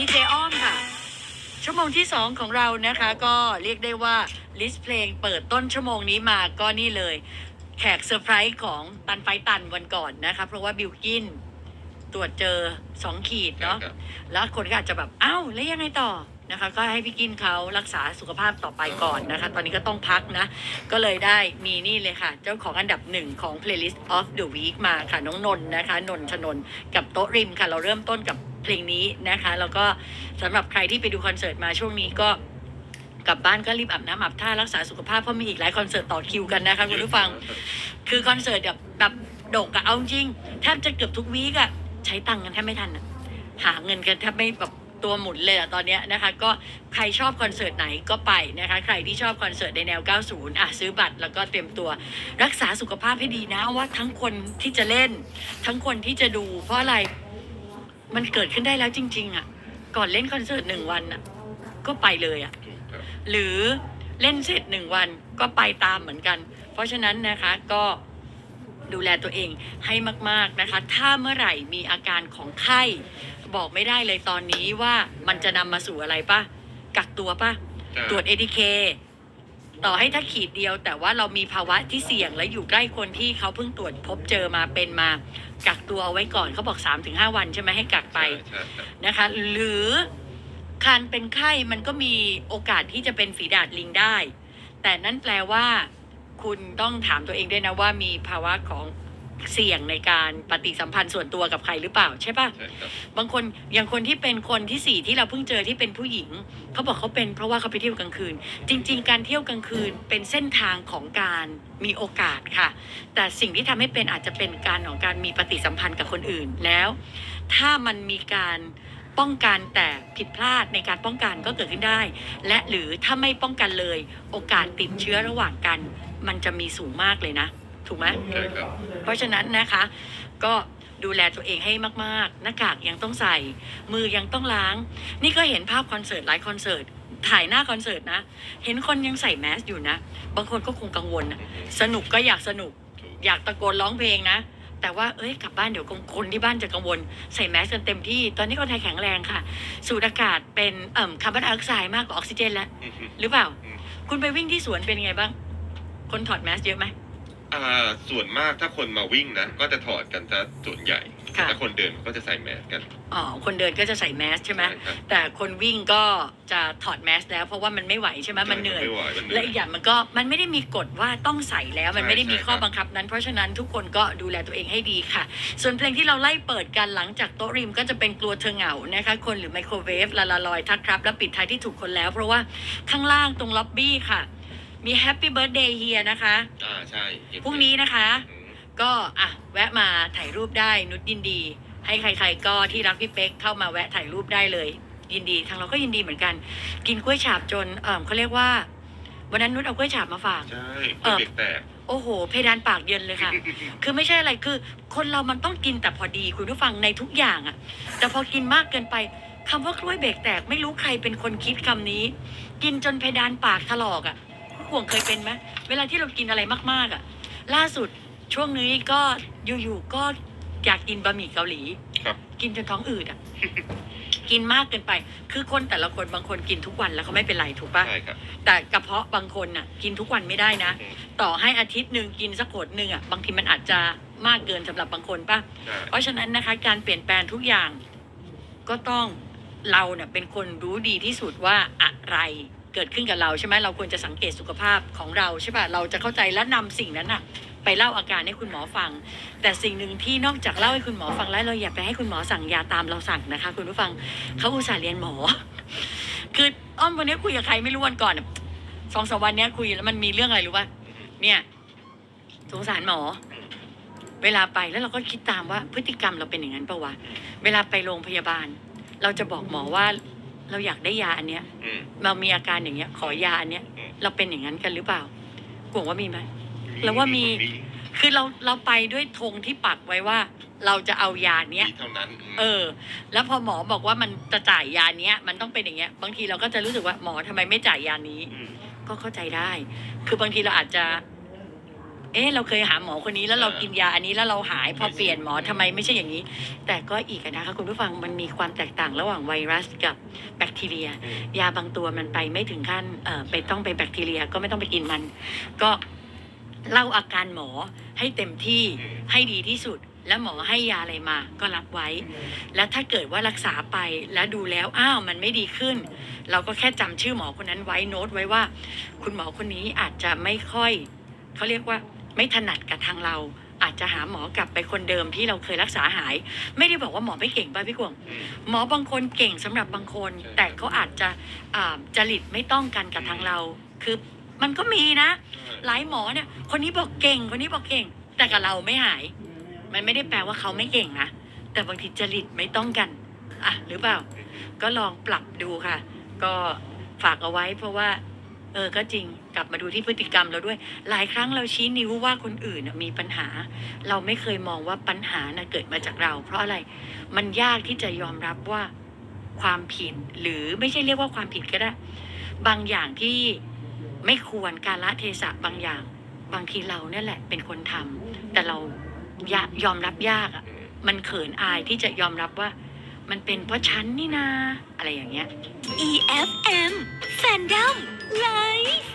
ดีเจอ้อมค่ะ ชั่วโมงที่ 2 ของเรานะคะก็เรียกได้ว่า ลิสต์เพลงเปิดต้นชั่วโมงนี้มาก็นี่เลย แขกเซอร์ไพรส์ของตันไฟตันวันก่อนนะคะ เพราะว่าบิวกินตรวจเจอ 2 ขีดเนาะครับแล้วคนก็อาจจะแบบเอ้าแล้วยังไงต่อ นะคะ ก็ให้พี่กินเขารักษาสุขภาพต่อไปก่อนนะคะ ตอนนี้ก็ต้องพักนะ ก็เลยได้มีนี่เลยค่ะ เจ้าของอันดับหนึ่งของ playlist of the week มาค่ะน้องนนนะคะ นนทนนกับโต๊ะริมค่ะ เราเริ่มต้นกับเพลงนี้นะคะ แล้วก็สำหรับใครที่ไปดูคอนเสิร์ตมาช่วงนี้ก็กลับบ้านก็รีบอาบน้ำอาบท่ารักษาสุขภาพเพราะมีอีกหลายคอนเสิร์ตต่อคิวกันนะคะคุณผู้ฟัง คือคอนเสิร์ตแบบแบบโด่งอะเอาจริงแทบจะเกือบทุกวีกอะใช้ตังค์กันแทบไม่ทันอะหาเงินกันแทบไม่แบบ ตัวหมุนเลยอะตอนเนี้ยนะคะ ก็ใครชอบคอนเสิร์ตไหนก็ไปนะคะ ใครที่ชอบคอนเสิร์ตในแนว 90 อะซื้อบัตรแล้วก็เตรียมตัวรักษาสุขภาพให้ดีนะว่าทั้งคนที่จะเล่น ทั้งคนที่จะดู เพราะอะไรมันเกิดขึ้นได้แล้วจริง ๆอะก่อนเล่นคอนเสิร์ตหนึ่งวันอะก็ไปเลยอะถูกครับหรือเล่นเสร็จหนึ่งวันก็ไปตามเหมือนกัน เพราะฉะนั้นนะคะก็ดูแลตัวเองให้มาก ๆนะคะ ถ้าเมื่อไหร่มีอาการของไข้ บอกไม่ได้เลยตอนนี้ว่ามันจะนำมาสู่อะไรปะกักตัวปะตรวจ ATK ต่อให้ถ้าขีดเดียว แต่ว่าเรามีภาวะที่เสี่ยงและอยู่ใกล้คนที่เขาเพิ่งตรวจพบเจอมาเป็นมา กักตัวเอาไว้ก่อนเขาบอก3-5วันใช่ไหมให้กักไปใช่ใช่ครับนะคะ หรือการเป็นไข้มันก็มีโอกาสที่จะเป็นฝีดาดลิงได้ แต่นั่นแปลว่า คุณต้องถามตัวเองด้วยนะว่ามีภาวะของ เสี่ยงในการปฏิสัมพันธ์ส่วนตัวกับใครหรือเปล่าใช่ปะใช่ครับบางคนอย่างคนที่เป็นคนที่สี่ที่เราเพิ่งเจอที่เป็นผู้หญิงเขาบอกเขาเป็นเพราะว่าเขาไปเที่ยวกลางคืน จริง ๆ การเที่ยวกลางคืนเป็นเส้นทางของการมีโอกาสค่ะ แต่สิ่งที่ทำให้เป็นอาจจะเป็นการของการมีปฏิสัมพันธ์กับคนอื่นแล้ว ถ้ามันมีการป้องกันแต่ผิดพลาดในการป้องกันก็เกิดขึ้นได้ และหรือถ้าไม่ป้องกันเลย โอกาสติดเชื้อระหว่างกัน มันจะมีสูงมากเลยนะ ถูกไหมใช่ครับ เพราะฉะนั้นนะคะ ก็ดูแลตัวเองให้มาก ๆ หน้ากากยังต้องใส่ มือยังต้องล้าง นี่ก็เห็นภาพคอนเสิร์ตหลายคอนเสิร์ต ถ่ายหน้าคอนเสิร์ตนะ เห็นคนยังใส่แมสอยู่นะ บางคนก็คงกังวลนะสนุกก็อยากสนุกถูกอยากตะโกนร้องเพลงนะ แต่ว่าเอ้ยกลับบ้านเดี๋ยวคนที่บ้านจะกังวล ใส่แมสกันเต็มที่ ตอนนี้คนไทยแข็งแรงค่ะ สูดอากาศเป็นเอ่มคาร์บอนไดออกไซด์มากกว่าออกซิเจนแล้วอือฮึหรือเปล่าอืมคุณไปวิ่งที่สวนเป็นไงบ้าง คนถอดแมสเยอะไหม อ่าส่วนมากถ้าคนมาวิ่งนะก็จะถอดกันซะส่วนใหญ่ค่ะ ถ้าคนเดินก็จะใส่แมสกันอ๋อคนเดินก็จะใส่แมสใช่ไหมครับแต่คนวิ่งก็จะถอดแมสแล้วเพราะว่ามันไม่ไหวใช่ไหมมันเหนื่อย ไม่ไหวมันเหนื่และอย อีกอย่างมันก็มันไม่ได้มีกฎว่าต้องใส่แล้วมันใช่ไม่ได้มีใช่ข้อครับ บังคับนั้น เพราะฉะนั้นทุกคนก็ดูแลตัวเองให้ดีค่ะ ส่วนเพลงที่เราไล่เปิดกันหลังจากโต๊ะริมก็จะเป็นกลัวเธอเหงานะคะคนหรือไมโครเวฟลาลาลอยทักครับ และปิดท้ายที่ถูกคนแล้ว เพราะว่าข้างล่างตรงล็อบบี้ค่ะ มีแฮปปี้เบิร์ดเดย์เฮียนะคะ อ่าใช่เห็นพรุ่งนี้นะคะ อืมก็อะแวะมาถ่ายรูปได้นุชยินดี ให้ใคร ๆ ก็ที่รักพี่เป๊กเข้ามาแวะถ่ายรูปได้เลย ยินดีทางเราก็ยินดีเหมือนกัน กินกล้วยฉาบจนเออเขาเรียกว่า วันนั้นนุชเอากล้วยฉาบมาฝาก ใช่เอ่อเด็กแตกโอ้โห เพดานปากเย็นเลยค่ะ คือไม่ใช่อะไรคือ คนเรามันต้องกินแต่พอดีคุณผู้ฟังในทุกอย่างอะ่ะแต่พอกินมากเกินไปคำว่ากล้วยเบรกแตกไม่รู้ใครเป็นคนคิดคำนี้ กินจนเพดานปากถลอกอะ่ะ ห่วงเคยเป็นไหมเวลาที่เรากินอะไรมากๆอะ่ะ ล่าสุดช่วงนี้ก็อยู่ๆก็อยากกินบะหมี่เกาหลี ครับ กินจนท้องอืดอะ กินมากเกินไป คือคนแต่ละคนบางคนกินทุกวันแล้วเขาไม่เป็นไรถูกปะใช่ครับ แต่กระเพาะบางคนน่ะ กินทุกวันไม่ได้นะ อืม ต่อให้อาทิตย์หนึ่งกินสักขวดหนึ่งอะบางทีมันอาจจะมากเกินสำหรับบางคนปะ ใช่ เพราะฉะนั้นนะคะการเปลี่ยนแปลงทุกอย่างก็ต้องเราเนี่ยเป็นคนรู้ดีที่สุดว่าอะไร เกิดขึ้นกับเราใช่ไหมเราควรจะสังเกตสุขภาพของเราใช่ปะเราจะเข้าใจและนำสิ่งนั้นน่ะไปเล่าอาการให้คุณหมอฟัง แต่สิ่งหนึ่งที่นอกจากเล่าให้คุณหมอฟังแล้วเราอย่าไปให้คุณหมอสั่งยาตามเราสั่งนะคะ คุณผู้ฟังเขาอุตส่าห์เรียนหมอ คืออ้อมวันนี้คุยกับใครไม่รู้วันก่อนน่ะสองสามวันนี้คุยแล้วมันมีเรื่องอะไรรู้ป่ะเนี่ยสงสารหมอ เวลาไปแล้วเราก็คิดตามว่าพฤติกรรมเราเป็นอย่างนั้นปะวะ เวลาไปโรงพยาบาล เราจะบอกหมอว่า เราอยากได้ยาอันเนี้ย อืม เรามีอาการอย่างเงี้ย ขอยาอันเนี้ย อืม เราเป็นอย่างนั้นกันหรือเปล่ากวงว่ามีไหม แล้วว่ามีมี คือเราเราไปด้วยธงที่ปักไว้ว่า เราจะเอายาเนี้ย มีเท่านั้นมเออ แล้วพอหมอบอกว่ามันจะจ่ายยาเนี้ย มันต้องเป็นอย่างเงี้ย บางทีเราก็จะรู้สึกว่าหมอทำไมไม่จ่ายยานี้ มก็เข้าใจได้ คือบางทีเราอาจจะ เอ๊ะเราเคยหาหมอคนนี้แล้วเรากินยาอันนี้แล้วเราหายพอเปลี่ยนหมอทำไมไม่ใช่อย่างนี้ แต่ก็อีกอะนะคะคุณผู้ฟังมันมีความแตกต่างระหว่างไวรัสกับแบคทีเรีย อืม ยาบางตัวมันไปไม่ถึงขั้นเอ่อไปต้องไปแบคทีเรียก็ไม่ต้องไปกินมัน ก็เล่าอาการหมอให้เต็มที่อืม ให้ดีที่สุด แล้วหมอให้ยาอะไรมา ก็รับไว้ แล้วถ้าเกิดว่ารักษาไปแล้วดูแล้วอ้าวมันไม่ดีขึ้น เราก็แค่จำชื่อหมอคนนั้นไว้โน้ตไว้ว่า คุณหมอคนนี้อาจจะไม่ค่อยเขาเรียกว่า ไม่ถนัดกับทางเรา อาจจะหาหมอกลับไปคนเดิมที่เราเคยรักษาหาย ไม่ได้บอกว่าหมอไม่เก่งป่ะพี่กวงอืมหมอบางคนเก่งสำหรับบางคน ใช่ แต่เขาอาจจะอ่าจริตไม่ต้องกันกับทางเรา คือมันก็มีนะ หลายหมอเนี่ย คนนี้บอกเก่ง คนนี้บอกเก่ง แต่กับเราไม่หาย มันไม่ได้แปลว่าเขาไม่เก่งนะ แต่บางทีจริตไม่ต้องกัน อะ หรือเปล่า ก็ลองปรับดูค่ะ ก็ฝากเอาไว้เพราะว่า เออก็จริงกลับมาดูที่พฤติกรรมเราด้วย หลายครั้งเราชี้นิ้วว่าคนอื่นน่ะมีปัญหา เราไม่เคยมองว่าปัญหาน่ะเกิดมาจากเรา เพราะอะไรมันยากที่จะยอมรับว่าความผิดหรือไม่ใช่เรียกว่าความผิดก็ได้ บางอย่างที่ไม่ควรการละเทศะบางอย่าง บางทีเราเนี่ยแหละ เป็นคนทำแต่เรายยอมรับยากอะ่ะมันเขินอายที่จะยอมรับว่า มันเป็นเพราะฉันนี่นาอะไรอย่างเงี้ย EFM Fandom Live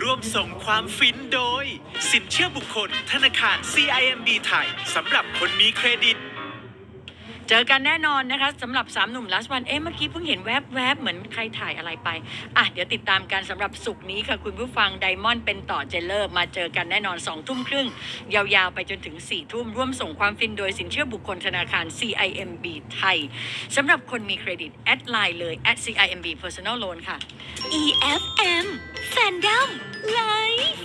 ร่วมส่งความฟินโดย สินเชื่อบุคคล ธนาคาร CIMB ไทยสำหรับคนมีเครดิต เจอกันแน่นอนนะคะสำหรับสามหนุ่ม last one เอ๊ะเมื่อกี้เพิ่งเห็นแวบๆ เหมือนใครถ่ายอะไรไป อะ เดี๋ยวติดตามกันสำหรับสุกร์นี้ค่ะ คุณผู้ฟังไดมอนด์เป็นต่อเจเลอร์มาเจอกันแน่นอน 2 ทุ่มครึ่ง ยาวๆ ไปจนถึง4ี่ทุ่ม ร่วมส่งความฟินโดยสินเชื่อบุคคลธนาคาร CIMB ไทยสำหรับคนมีเครดิต แอดไลน์เลย at CIMB Personal Loan ค่ะ EFM Fandom Live